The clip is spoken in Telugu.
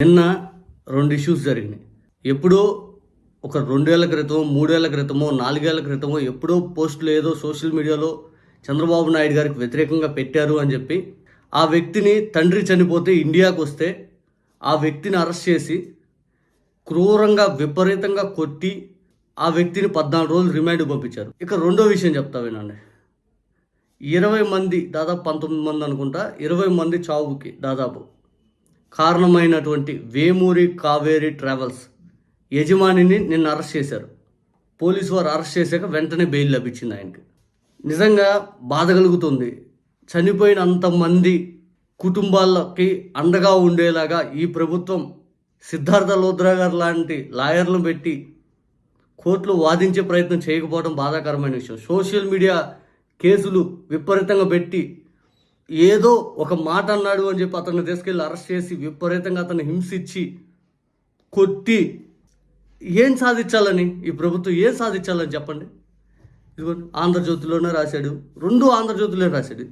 నిన్న రెండు ఇష్యూస్ జరిగినాయి. ఎప్పుడో ఒక రెండేళ్ళ క్రితం మూడేళ్ళ క్రితమో నాలుగేళ్ళ క్రితమో ఎప్పుడో పోస్టులు ఏదో సోషల్ మీడియాలో చంద్రబాబు నాయుడు గారికి వ్యతిరేకంగా పెట్టారు అని చెప్పి ఆ వ్యక్తిని తండ్రి చనిపోతే ఇండియాకు వస్తే ఆ వ్యక్తిని అరెస్ట్ చేసి క్రూరంగా విపరీతంగా కొట్టి ఆ వ్యక్తిని పద్నాలుగు రోజులు రిమాండ్ పంపించారు. ఇక రెండో విషయం చెప్తా వినండి. ఇరవై మంది దాదాపు పంతొమ్మిది మంది అనుకుంటా ఇరవై మంది చావుకి దాదాపు. కారణమైనటువంటి వేమూరి కావేరి ట్రావెల్స్ యజమానిని నిన్న అరెస్ట్ చేశారు. పోలీసు వారు అరెస్ట్ చేశాక వెంటనే బెయిల్ లభించింది ఆయనకి. నిజంగా బాధ కలుగుతుంది. చనిపోయిన అంతమంది కుటుంబాలకి అండగా ఉండేలాగా ఈ ప్రభుత్వం సిద్ధార్థ లోద్రా గారు లాంటి లాయర్లను పెట్టి కోర్టులో వాదించే ప్రయత్నం చేయకపోవడం బాధాకరమైన విషయం. సోషల్ మీడియా కేసులు విపరీతంగా పెట్టి ఏదో ఒక మాట అన్నాడు అని చెప్పి అతన్ని తీసుకెళ్ళి అరెస్ట్ చేసి విపరీతంగా అతను హింసించి కొట్టి ఏం సాధించాలని? ఈ ప్రభుత్వం ఏం సాధించాలని చెప్పండి? ఇదిగోండి ఆంధ్రజ్యోతిలోనే రాశాడు రెండు ఆంధ్రజ్యోతిలోనే రాశాడు.